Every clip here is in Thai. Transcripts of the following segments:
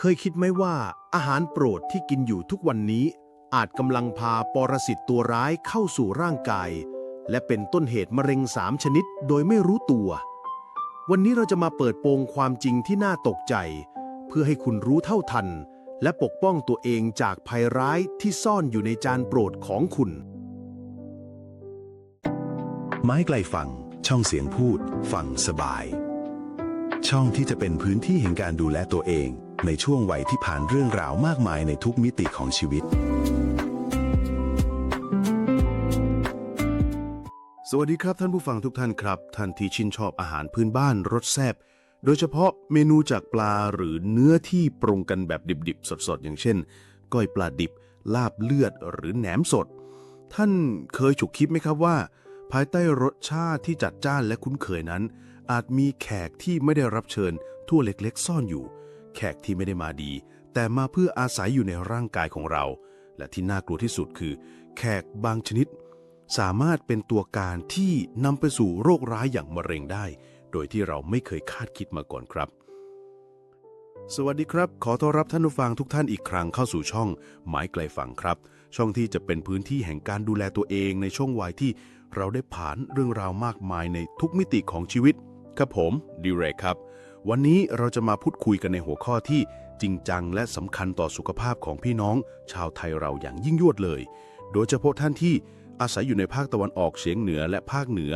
เคยคิดไหมว่าอาหารโปรดที่กินอยู่ทุกวันนี้ อาจกำลังพาปรสิตตัวร้ายเข้าสู่ร่างกาย และเป็นต้นเหตุมะเร็งสามชนิดโดยไม่รู้ตัว วันนี้เราจะมาเปิดโปงความจริงที่น่าตกใจ เพื่อให้คุณรู้เท่าทัน และปกป้องตัวเองจากภัยร้ายที่ซ่อนอยู่ในจานโปรดของคุณ ไม้ไกลฝั่งช่องเสียงพูดฝั่งสบาย ช่องที่จะเป็นพื้นที่แห่งการดูแลตัวเอง ในช่วงวัยที่ผ่านเรื่องราวมากมายในทุกมิติของชีวิต สวัสดีครับท่านผู้ฟังทุกท่านครับ ท่านที่ชื่นชอบอาหารพื้นบ้านรสแซ่บโดยเฉพาะเมนูจากปลาหรือเนื้อที่ปรุงกันแบบดิบๆ สดๆ อย่างเช่น ก้อยปลาดิบ ลาบเลือดหรือแหนมสด ท่านเคยฉุกคิดไหมครับว่า ภายใต้รสชาติที่จัดจ้านและคุ้นเคยนั้น อาจมีแขกที่ไม่ได้รับเชิญทั่วเล็กๆ ซ่อนอยู่ แขกที่ไม่ได้มาดี แต่มาเพื่ออาศัยอยู่ในร่างกายของเรา และที่น่ากลัวที่สุดคือ แขกบางชนิด สามารถเป็นตัวการที่นำไปสู่โรคร้ายอย่างมะเร็งได้ โดยที่เราไม่เคยคาดคิดมาก่อนครับ สวัสดีครับ ขอต้อนรับท่านผู้ฟังทุกท่านอีกครั้งเข้าสู่ช่องหมายไกลฝั่งครับ ช่องที่จะเป็นพื้นที่แห่งการดูแลตัวเองในช่วงวัยที่เราได้ผ่านเรื่องราวมากมายในทุกมิติของชีวิตครับผมดีเรกครับ วันนี้เราจะมาพูดคุยกันในหัวข้อที่จริงจังและสำคัญต่อสุขภาพของพี่น้อง ชาวไทยเราอย่างยิ่งยวดเลย โดยเฉพาะท่านที่อาศัยอยู่ในภาคตะวันออกเฉียงเหนือและภาคเหนือ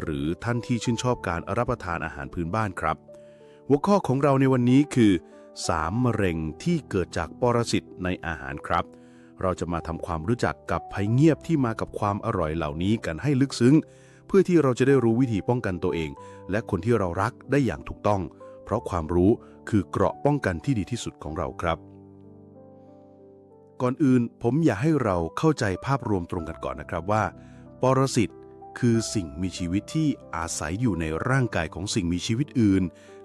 หรือท่านที่ชื่นชอบการรับประทานอาหารพื้นบ้านครับ หัวข้อของเราในวันนี้คือ3มะเร็งที่เกิดจากปรสิตในอาหารครับ เราจะมาทำความรู้จักกับภัยเงียบที่มากับความอร่อยเหล่านี้กันให้ลึกซึ้ง เพื่อที่เราจะได้รู้วิธีป้องกันตัวเอง และคนที่เรารักได้อย่างถูกต้อง ราะความรู้คือเกราะป้องกันที่ดีที่สุดของเราครับ ก่อนอื่นผมอยากให้เราเข้าใจภาพรวมตรงกันก่อนนะครับว่า ปรสิตคือสิ่งมีชีวิตที่อาศัยอยู่ในร่างกายของสิ่งมีชีวิตอื่น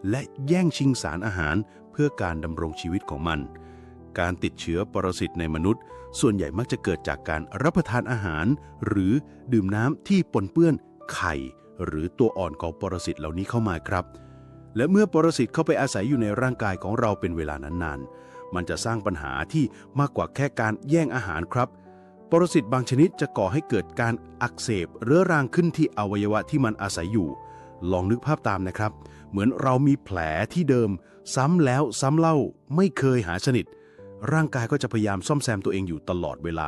และแย่งชิงสารอาหารเพื่อการดำรงชีวิตของมัน การติดเชื้อปรสิตในมนุษย์ ส่วนใหญ่มักจะเกิดจากการรับประทานอาหาร หรือดื่มน้ำที่ปนเปื้อนไข่ หรือตัวอ่อนของปรสิตเหล่านี้เข้ามาครับ และเมื่อปรสิตเข้าไปอาศัยอยู่ในร่างกายของเราเป็นเวลานานๆ มันจะสร้างปัญหาที่มากกว่าแค่การแย่งอาหารครับ ปรสิตบางชนิดจะก่อให้เกิดการอักเสบเรื้อรังขึ้นที่อวัยวะที่มันอาศัยอยู่ ลองนึกภาพตามนะครับ เหมือนเรามีแผลที่เดิม ซ้ำแล้วซ้ำเล่าไม่เคยหายสนิท ร่างกายก็จะพยายามซ่อมแซมตัวเองอยู่ตลอดเวลา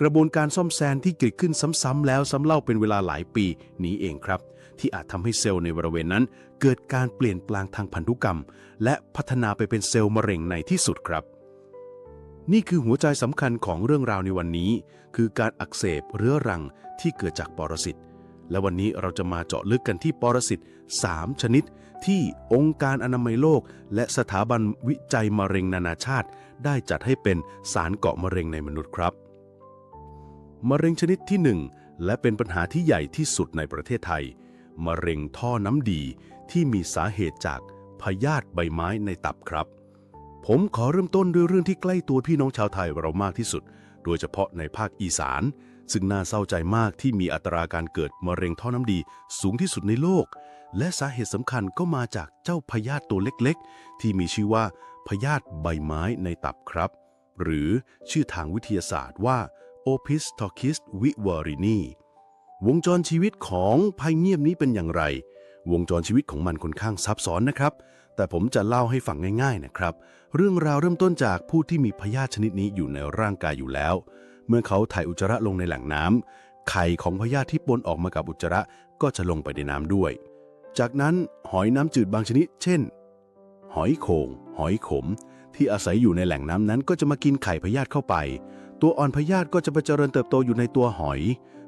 กระบวนการซ่อมแซมที่เกิดขึ้นซ้ำๆแล้วซ้ำเล่าเป็นเวลาหลายปีนี้เองครับ ที่อาจทำให้เซลล์ในบริเวณนั้น เกิดการเปลี่ยนแปลงทางพันธุกรรม และพัฒนาไปเป็นเซลล์มะเร็งในที่สุดครับ นี่คือหัวใจสำคัญของเรื่องราวในวันนี้ คือการอักเสบเรื้อรังที่เกิดจากปรสิตและวันนี้เราจะมาเจาะลึกกันที่ปรสิต3 ชนิด ที่องค์การอนามัยโลก และสถาบันวิจัยมะเร็งนานาชาติ ได้จัดให้เป็นสารเกาะมะเร็งในมนุษย์ครับ มะเร็งชนิดที่ 1 และเป็นปัญหาที่ใหญ่ที่สุดในประเทศไทย มะเร็งท่อน้ำดีที่มีสาเหตุจากพยาธิใบไม้ในตับครับ ผมขอเริ่มต้นด้วยเรื่องที่ใกล้ตัวพี่น้องชาวไทยเรามากที่สุด โดยเฉพาะในภาคอีสาน ซึ่งน่าเศร้าใจมากที่มีอัตราการเกิดมะเร็งท่อน้ำดีสูงที่สุดในโลก และสาเหตุสำคัญก็มาจากเจ้าพยาธิตัวเล็กๆ ที่มีชื่อว่าพยาธิใบไม้ในตับครับ หรือชื่อทางวิทยาศาสตร์ว่า Opis tocis vivarini วงจรชีวิตของภัยเงียบนี้เป็นอย่างไร วงจรชีวิตของมันค่อนข้างซับซ้อนนะครับ แต่ผมจะเล่าให้ฟังง่าย ๆนะครับ เรื่องราวเริ่มต้นจากผู้ที่มีพยาธิชนิดนี้อยู่ในร่างกายอยู่แล้ว เมื่อเขาถ่ายอุจจาระลงในแหล่งน้ำไข่ของพยาธิที่ปนออกมากับอุจจาระก็จะลงไปในน้ำด้วย จากนั้นหอยน้ำจืดบางชนิด เช่น หอยโขงหอยขม ที่อาศัยอยู่ในแหล่งน้ำนั้นก็จะมากินไข่พยาธิเข้าไป ตัวอ่อนพยาธิก็จะไปเจริญเติบโตอยู่ในตัวหอย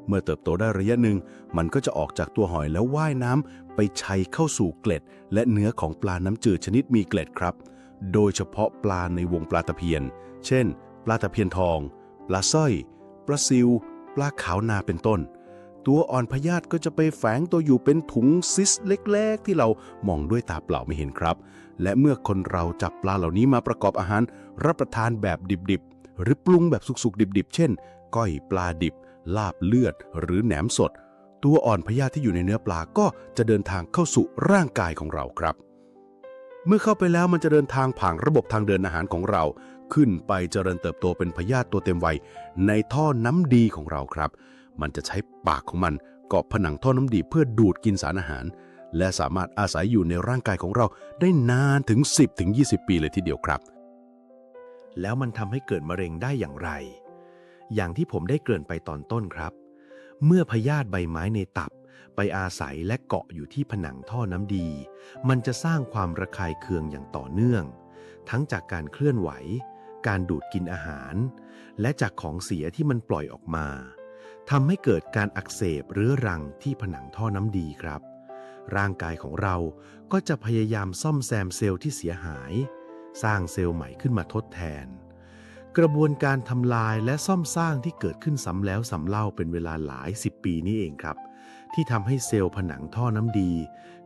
เมื่อเติบโตได้ระยะหนึ่ง มันก็จะออกจากตัวหอยแล้วว่ายน้ำไปชัยเข้าสู่เกล็ด และเนื้อของปลาน้ำจืดชนิดมีเกล็ดครับ โดยเฉพาะปลาในวงปลาตะเพียน เช่น ปลาตะเพียนทอง ปลาสร้อย ปลาซิว ปลาขาวนาเป็นต้น ตัวอ่อนพยาธิก็จะไปแฝงตัวอยู่เป็นถุงซิสเล็ก ๆ ที่เรามองด้วยตาเปล่าไม่เห็นครับ และเมื่อคนเราจับปลาเหล่านี้มาประกอบอาหารรับประทานแบบดิบๆหรือปรุงแบบสุกๆดิบๆ เช่น ก้อยปลาดิบ ลาบเลือดหรือแหนมสด ตัวอ่อนพยาธิที่อยู่ในเนื้อปลาก็จะเดินทางเข้าสู่ร่างกายของเราครับ เมื่อเข้าไปแล้วมันจะเดินทางผ่านระบบทางเดินอาหารของเรา ขึ้นไปเจริญเติบโตเป็นพยาธิตัวเต็มวัยในท่อน้ำดีของเราครับ มันจะใช้ปากของมันเกาะผนังท่อน้ำดีเพื่อดูดกินสารอาหาร และสามารถอาศัยอยู่ในร่างกายของเราได้นานถึง 10-20 ปีเลยทีเดียวครับ แล้วมันทำให้เกิดมะเร็งได้อย่างไร อย่างที่ผมได้เกริ่นไปตอนต้นครับ เมื่อพยาธิใบไม้ในตับ ไปอาศัยและเกาะอยู่ที่ผนังท่อน้ำดี มันจะสร้างความระคายเคืองอย่างต่อเนื่อง ทั้งจากการเคลื่อนไหว การดูดกินอาหาร และจากของเสียที่มันปล่อยออกมาทำให้เกิดการอักเสบเรื้อรังที่ผนังท่อน้ำดีครับ ร่างกายของเราก็จะพยายามซ่อมแซมเซลล์ที่เสียหาย สร้างเซลล์ใหม่ขึ้นมาทดแทน กระบวนการทำลายและซ่อมสร้างที่เกิดขึ้นซ้ำแล้วซ้ำเล่าเป็นเวลาหลายสิบปีนี่เองครับ ที่ทำให้เซลล์ผนังท่อน้ำดี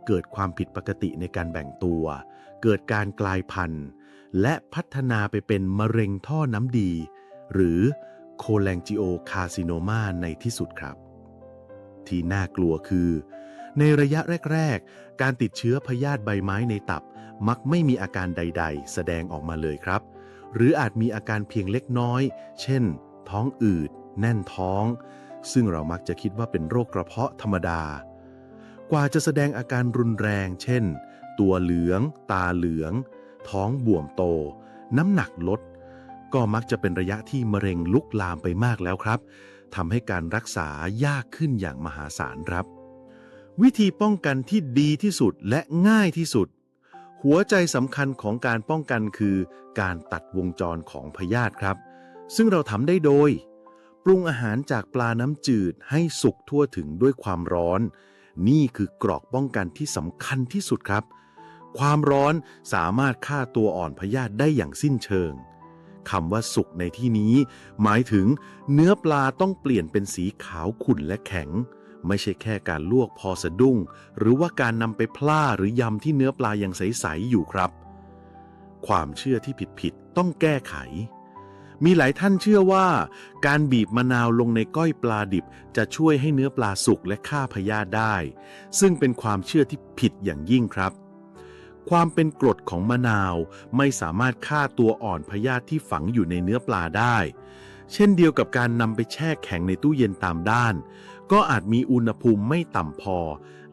เกิดความผิดปกติในการแบ่งตัว เกิดการกลายพันธุ์ และพัฒนาไปเป็นมะเร็งท่อน้ำดี หรือโคแลงจิโอคาซิโนมาในที่สุดครับ ที่น่ากลัวคือ ในระยะแรก ๆ การติดเชื้อพยาธิใบไม้ในตับ มักไม่มีอาการใด ๆ แสดงออกมาเลยครับ หรืออาจมีอาการเพียงเล็กน้อย เช่น ท้องอืด แน่นท้อง ซึ่งเรามักจะคิดว่าเป็นโรคกระเพาะธรรมดา กว่าจะแสดงอาการรุนแรง เช่น ตัวเหลือง ตาเหลือง ท้องบวมโต น้ำหนักลด ก็มักจะเป็นระยะที่มะเร็งลุกลามไปมากแล้วครับทำให้การรักษายากขึ้นอย่างมหาศาลครับ วิธีป้องกันที่ดีที่สุดและง่ายที่สุด หัวใจสำคัญของการป้องกันคือ การตัดวงจรของพยาธิครับ ซึ่งเราทำได้โดย ปรุงอาหารจากปลาน้ำจืดให้สุกทั่วถึงด้วยความร้อน นี่คือกรอกป้องกันที่สำคัญที่สุดครับ ความร้อนสามารถฆ่าตัวอ่อนพยาธิได้อย่างสิ้นเชิงคำว่าสุกในที่นี้ หมายถึง เนื้อปลาต้องเปลี่ยนเป็นสีขาวขุ่นและแข็ง ไม่ใช่แค่การลวกพอสะดุ้ง หรือว่าการนำไปพล่าหรือยำที่เนื้อปลายังใส ๆ อยู่ครับ ความเชื่อที่ผิด ๆ ต้องแก้ไข มีหลายท่านเชื่อว่า การบีบมะนาวลงในก้อยปลาดิบ จะช่วยให้เนื้อปลาสุกและฆ่าพยาธิได้ ซึ่งเป็นความเชื่อที่ผิดอย่างยิ่งครับความเป็นกรดของมะนาวไม่สามารถฆ่าตัวอ่อนพยาธิที่ฝังอยู่ในเนื้อปลาได้ เช่นเดียวกับการนำไปแช่แข็งในตู้เย็นตามด้าน ก็อาจมีอุณหภูมิไม่ต่ำพอ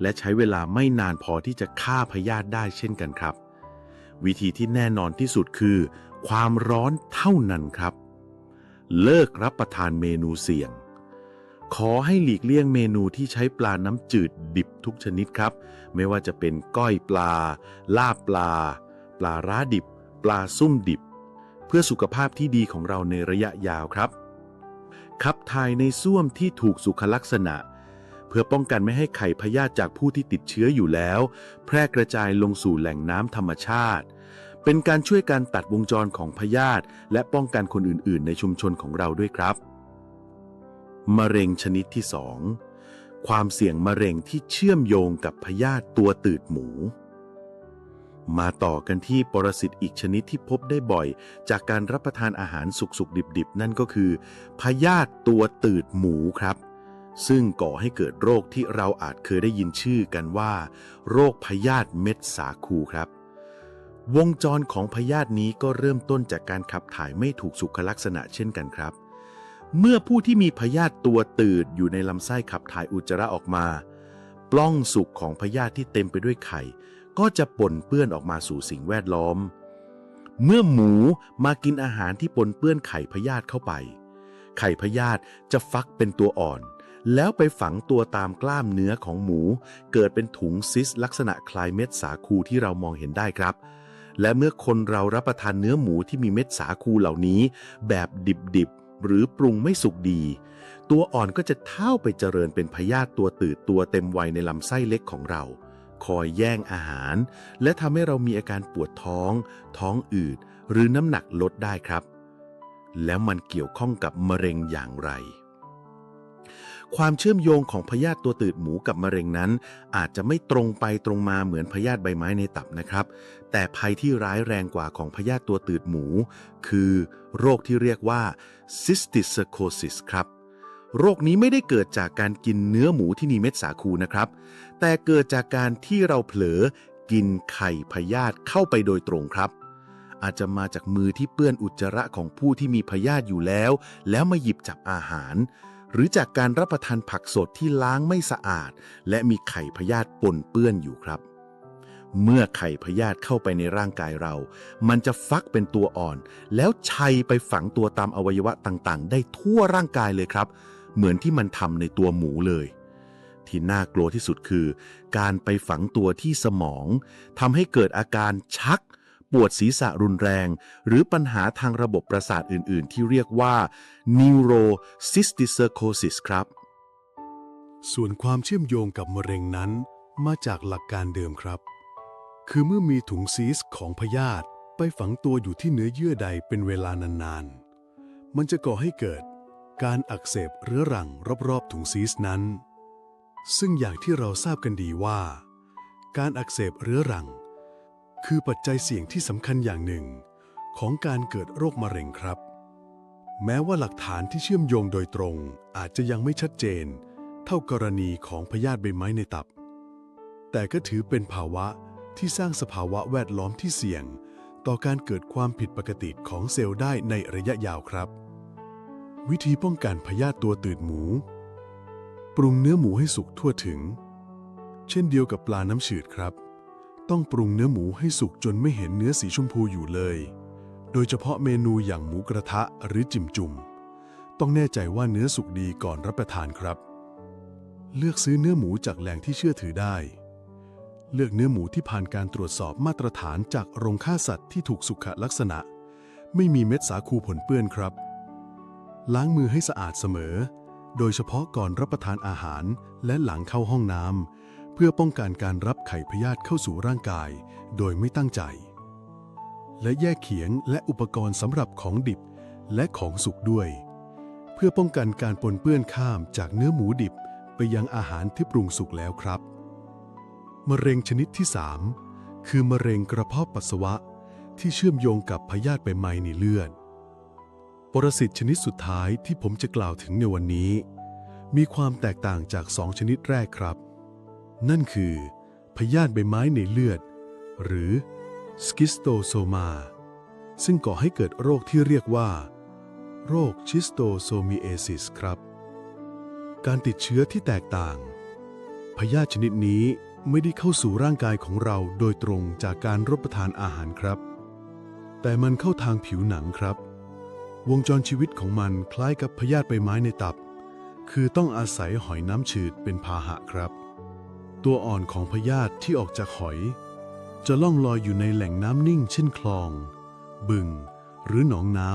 และใช้เวลาไม่นานพอที่จะฆ่าพยาธิได้เช่นกันครับ วิธีที่แน่นอนที่สุดคือ ความร้อนเท่านั้นครับ เลิกรับประทานเมนูเสี่ยง ขอให้หลีกเลี่ยงเมนูที่ใช้ปลาน้ำจืดดิบทุกชนิดครับ ไม่ว่าจะเป็นก้อยปลา ลาบปลา ปลาร้าดิบ ปลาซุ่มดิบ เพื่อสุขภาพที่ดีของเราในระยะยาวครับ ขับถ่ายในส้วมที่ถูกสุขลักษณะ เพื่อป้องกันไม่ให้ไข่พยาธิจากผู้ที่ติดเชื้ออยู่แล้ว แพร่กระจายลงสู่แหล่งน้ำธรรมชาติ เป็นการช่วยการตัดวงจรของพยาธิและป้องกันคนอื่น ๆ ในชุมชนของเราด้วยครับ มะเร็งชนิดที่ 2 ความเสี่ยงมะเร็งที่เชื่อมโยงกับพยาธิตัวตืดหมู มาต่อกันที่ปรสิตอีกชนิดที่พบได้บ่อย จากการรับประทานอาหารสุกๆดิบๆ นั่นก็คือ พยาธิตัวตืดหมูครับ ซึ่งก่อให้เกิดโรคที่เราอาจเคยได้ยินชื่อกันว่า โรคพยาธิเม็ดสาคูครับ วงจรของพยาธินี้ก็เริ่มต้นจากการขับถ่ายไม่ถูกสุขลักษณะเช่นกันครับ เมื่อผู้ที่มีพยาธิตัวตืดอยู่ในลำไส้ขับถ่ายอุจจาระออกมา ปล้องสุกของพยาธิที่เต็มไปด้วยไข่ ก็จะปนเปื้อนออกมาสู่สิ่งแวดล้อม เมื่อหมูมากินอาหารที่ปนเปื้อนไข่พยาธิเข้าไป ไข่พยาธิจะฟักเป็นตัวอ่อน แล้วไปฝังตัวตามกล้ามเนื้อของหมู เกิดเป็นถุงซิสลักษณะคล้ายเม็ดสาคูที่เรามองเห็นได้ครับ และเมื่อคนเรารับประทานเนื้อหมูที่มีเม็ดสาคูเหล่านี้ แบบดิบๆหรือปรุงไม่สุกดีตัวอ่อนก็จะเท่าไปเจริญเป็นพยาธิตัวตืดตัวเต็มวัยในลำไส้เล็กของเรา คอยแย่งอาหาร และทำให้เรามีอาการปวดท้อง ท้องอืด หรือน้ำหนักลดได้ครับ แล้วมันเกี่ยวข้องกับมะเร็งอย่างไร ความเชื่อมโยงของพยาธิตัวตืดหมูกับมะเร็งนั้น อาจจะไม่ตรงไปตรงมาเหมือนพยาธิใบไม้ในตับนะครับ แต่ภัยที่ร้ายแรงกว่าของพยาธิตัวตืดหมู คือ โรคที่เรียกว่า cysticercosis ครับ โรคนี้ไม่ได้เกิดจากการกินเนื้อหมูที่มีเม็ดสาคูนะครับ แต่เกิดจากการที่เราเผลอกินไข่พยาธิเข้าไปโดยตรงครับ อาจจะมาจากมือที่เปื้อนอุจจาระของผู้ที่มีพยาธิอยู่แล้ว แล้วมาหยิบจับอาหาร หรือจากการรับประทานผักสดที่ล้างไม่สะอาด และมีไข่พยาธิปนเปื้อนอยู่ครับ เมื่อไข่พยาธิเข้าไปในร่างกายเรา มันจะฟักเป็นตัวอ่อน แล้วชัยไปฝังตัวตามอวัยวะต่างๆ ได้ทั่วร่างกายเลยครับ เหมือนที่มันทำในตัวหมูเลย ที่น่ากลัวที่สุดคือ การไปฝังตัวที่สมองทำให้เกิดอาการชัก ปวดศีรษะรุนแรง หรือปัญหาทางระบบประสาทอื่น ๆ ที่เรียกว่า neurocysticercosis ครับ ส่วนความเชื่อมโยงกับมะเร็งนั้น มาจากหลักการเดิมครับ คือเมื่อมีถุงซีสของพยาธิไปฝังตัวอยู่ที่เนื้อเยื่อใดเป็นเวลานานๆ มันจะก่อให้เกิด การอักเสบเรื้อรังรอบๆถุงซีสนั้น ซึ่งอย่างที่เราทราบกันดีว่า การอักเสบเรื้อรัง คือปัจจัยเสี่ยงที่สำคัญอย่างหนึ่ง ของการเกิดโรคมะเร็งครับ แม้ว่าหลักฐานที่เชื่อมโยงโดยตรงอาจจะยังไม่ชัดเจน เท่ากรณีของพยาธิใบไม้ในตับ แต่ก็ถือเป็นภาวะที่สร้างสภาวะแวดล้อมที่เสี่ยง ต่อการเกิดความผิดปกติของเซลล์ได้ในระยะยาวครับ วิธีป้องกันพยาธิตัวตืดหมู ปรุงเนื้อหมูให้สุกทั่วถึง เช่นเดียวกับปลาน้ำจืดครับ ต้องปรุงเนื้อหมูให้สุกจนไม่เห็นเนื้อสีชมพูอยู่เลย โดยเฉพาะเมนูอย่างหมูกระทะหรือจิมจุ่ม ต้องแน่ใจว่าเนื้อสุกดีก่อนรับประทานครับ เลือกซื้อเนื้อหมูจากแหล่งที่เชื่อถือได้ เลือกเนื้อหมูที่ผ่านการตรวจสอบมาตรฐานจากโรงฆ่าสัตว์ที่ถูกสุขลักษณะ ไม่มีเม็ดสาคูผลเปื้อนครับ ล้างมือให้สะอาดเสมอ โดยเฉพาะก่อนรับประทานอาหารและหลังเข้าห้องน้ำเพื่อป้องกันการรับไข่พยาธิเข้าสู่ร่างกาย โดยไม่ตั้งใจ และแยกเขียงและอุปกรณ์สำหรับของดิบและของสุกด้วย เพื่อป้องกันการปนเปื้อนข้ามจากเนื้อหมูดิบไปยังอาหารที่ปรุงสุกแล้วครับ มะเร็งชนิดที่ 3 คือมะเร็งกระเพาะปัสสาวะ ที่เชื่อมโยงกับพยาธิใบไม้ในเลือด ปรสิตชนิดสุดท้ายที่ผมจะกล่าวถึงในวันนี้ มีความแตกต่างจากสองชนิดแรกครับ นั่นคือ พยาธิใบไม้ในเลือด หรือสกิสโตโซมา ซึ่งก่อให้เกิดโรคที่เรียกว่า โรคชิสโตโซมีเอซิสครับ การติดเชื้อที่แตกต่าง พยาธิชนิดนี้ไม่ได้เข้าสู่ร่างกายของเราโดยตรงจากการรับประทานอาหารครับ แต่มันเข้าทางผิวหนังครับ วงจรชีวิตของมันคล้ายกับพยาธิใบไม้ในตับ คือต้องอาศัยหอยน้ำชืดเป็นพาหะครับ ตัวอ่อนของพยาธิที่ออกจากหอย จะล่องลอยอยู่ในแหล่งน้ำนิ่ง เช่นคลอง บึง หรือหนองน้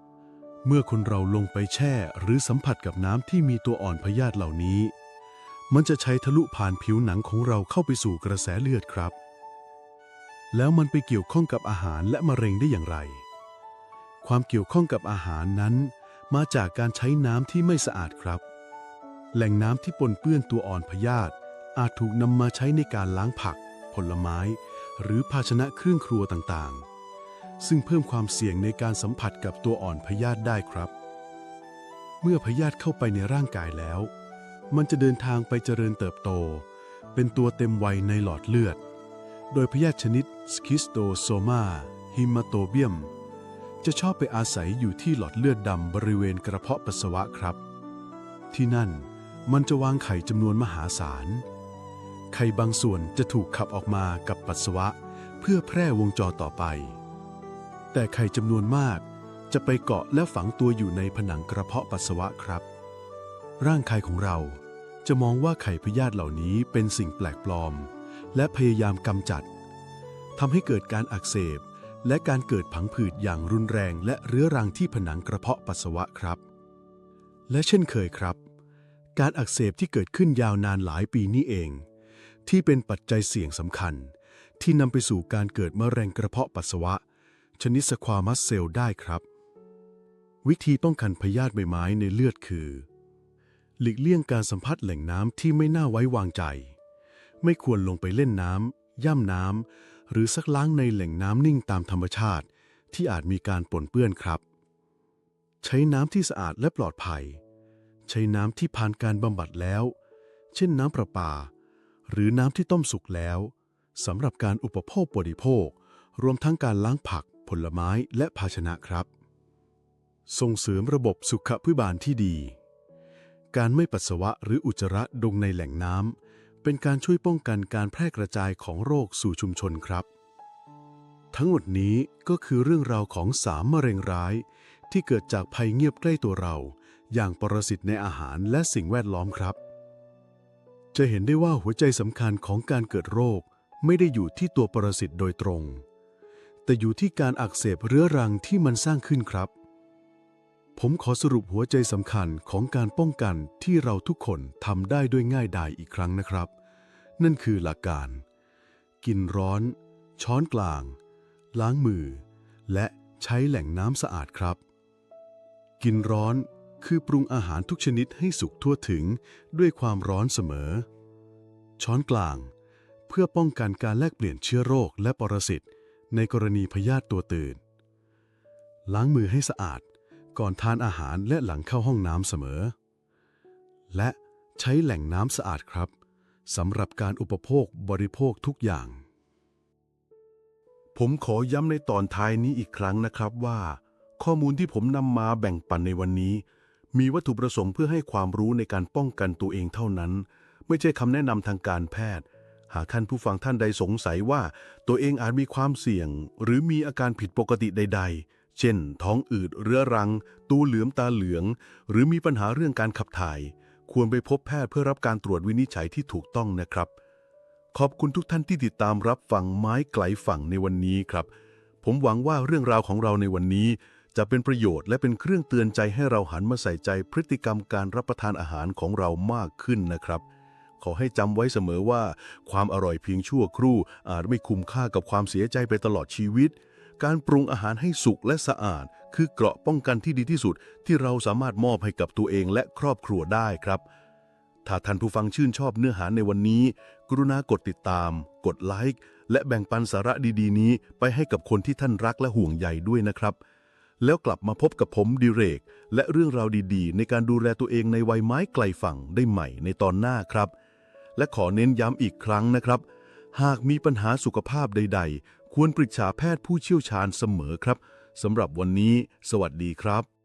ำ เมื่อคนเราลงไปแช่หรือสัมผัสกับน้ำที่มีตัวอ่อนพยาธิเหล่านี้ มันจะใช้ทะลุผ่านผิวหนังของเราเข้าไปสู่กระแสเลือดครับ แล้วมันไปเกี่ยวข้องกับอาหารและมะเร็งได้อย่างไร ความเกี่ยวข้องกับอาหารนั้น มาจากการใช้น้ำที่ไม่สะอาดครับ แหล่งน้ำที่ปนเปื้อนตัวอ่อนพยาธิอาจถูกนำมาใช้ในการล้างผัก ผลไม้ หรือภาชนะเครื่องครัวต่างๆ ซึ่งเพิ่มความเสี่ยงในการสัมผัสกับตัวอ่อนพยาธิได้ครับ เมื่อพยาธิเข้าไปในร่างกายแล้ว มันจะเดินทางไปเจริญเติบโต เป็นตัวเต็มวัยในหลอดเลือด โดยพยาธิชนิดสคิสโตโซมาฮิมาโตเบียม จะชอบไปอาศัยอยู่ที่หลอดเลือดดำบริเวณกระเพาะปัสสาวะครับ ที่นั่นมันจะวางไข่จำนวนมหาศาล ไข่บางส่วนจะถูกขับออกมากับปัสสาวะ เพื่อแพร่วงจรต่อไป แต่ไข่จำนวนมากจะไปเกาะและฝังตัวอยู่ในผนังกระเพาะปัสสาวะครับ ร่างกายของเราจะมองว่าไข่พยาธิเหล่านี้เป็นสิ่งแปลกปลอม และพยายามกำจัดทำให้เกิดการอักเสบ และการเกิดผังผืดอย่างรุนแรงและเรื้อรังที่ผนังกระเพาะปัสสาวะครับ และเช่นเคยครับ การอักเสบที่เกิดขึ้นยาวนานหลายปีนี้เอง ที่เป็นปัจจัยเสี่ยงสำคัญ ที่นำไปสู่การเกิดมะเร็งกระเพาะปัสสาวะ ชนิดสความัสเซลได้ครับ วิธีป้องกันพยาธิใบไม้ในเลือดคือ หลีกเลี่ยงการสัมผัสแหล่งน้ำที่ไม่น่าไว้วางใจ ไม่ควรลงไปเล่นน้ำย่ำน้ำ หรือซักล้างในแหล่งน้ำนิ่งตามธรรมชาติ ที่อาจมีการปนเปื้อนครับ ใช้น้ำที่สะอาดและปลอดภัย ใช้น้ำที่ผ่านการบำบัดแล้ว เช่นน้ำประปา หรือน้ำที่ต้มสุกแล้วสำหรับการอุปโภคบริโภค รวมทั้งการล้างผัก ผลไม้และภาชนะครับ ส่งเสริมระบบสุขพิบาลที่ดี การไม่ปัสสาวะหรืออุจจาระดงในแหล่งน้ำ เป็นการช่วยป้องกันการแพร่กระจายของโรคสู่ชุมชนครับ ทั้งหมดนี้ก็คือเรื่องราวของสามมะเร็งร้าย ที่เกิดจากภัยเงียบใกล้ตัวเรา อย่างปรสิตในอาหารและสิ่งแวดล้อมครับ จะเห็นได้ว่าหัวใจสำคัญของการเกิดโรค ไม่ได้อยู่ที่ตัวปรสิตโดยตรง แต่อยู่ที่การอักเสบเรื้อรังที่มันสร้างขึ้นครับ ผมขอสรุปหัวใจสำคัญของการป้องกันที่เราทุกคนทำได้ด้วยง่ายดายอีกครั้งนะครับ นั่นคือหลักการ กินร้อน ช้อนกลาง ล้างมือ และใช้แหล่งน้ำสะอาดครับ กินร้อนคือปรุงอาหารทุกชนิดให้สุกทั่วถึงด้วยความร้อนเสมอ ช้อนกลาง เพื่อป้องกันการแลกเปลี่ยนเชื้อโรคและปรสิตในกรณีพยาธิตัวตื่น ล้างมือให้สะอาด ก่อนทานอาหารและหลังเข้าห้องน้ำเสมอ และใช้แหล่งน้ำสะอาดครับสำหรับการอุปโภคบริโภคทุกอย่าง ผมขอย้ำในตอนท้ายนี้อีกครั้งนะครับว่า ข้อมูลที่ผมนำมาแบ่งปันในวันนี้ มีวัตถุประสงค์เพื่อให้ความรู้ในการป้องกันตัวเองเท่านั้น ไม่ใช่คำแนะนำทางการแพทย์ หากท่านผู้ฟังท่านใดสงสัยว่า ตัวเองอาจมีความเสี่ยง หรือมีอาการผิดปกติใด ๆ เช่น ท้องอืดเรื้อรัง ตูเหลือมตาเหลือง หรือมีปัญหาเรื่องการขับถ่าย ควรไปพบแพทย์เพื่อรับการตรวจวินิจฉัยที่ถูกต้องนะครับ ขอบคุณทุกท่านที่ติดตามรับฟังไม้ไกลฝั่งในวันนี้ครับ ผมหวังว่าเรื่องราวของเราในวันนี้ จะเป็นประโยชน์และเป็นเครื่องเตือนใจให้เราหันมาใส่ใจพฤติกรรมการรับประทานอาหารของเรามากขึ้นนะครับขอให้จำไว้เสมอว่า ความอร่อยเพียงชั่วครู่อาจไม่คุ้มค่ากับความเสียใจไปตลอดชีวิต การปรุงอาหารให้สุกและสะอาด คือเกราะป้องกันที่ดีที่สุด ที่เราสามารถมอบให้กับตัวเองและครอบครัวได้ครับ ถ้าท่านผู้ฟังชื่นชอบเนื้อหาในวันนี้ กรุณากดติดตาม กดไลค์และแบ่งปันสาระดีๆ นี้ไปให้กับคนที่ท่านรักและห่วงใยด้วยนะครับ แล้วกลับมาพบกับผมดิเรก และเรื่องราวดีๆ ในการดูแลตัวเองในวัยไม้ไกลฝั่งได้ใหม่ในตอนหน้าครับ และขอเน้นย้ำอีกครั้งนะครับ หากมีปัญหาสุขภาพใด ๆ ควรปรึกษาแพทย์ผู้เชี่ยวชาญเสมอครับสำหรับวันนี้ สวัสดีครับ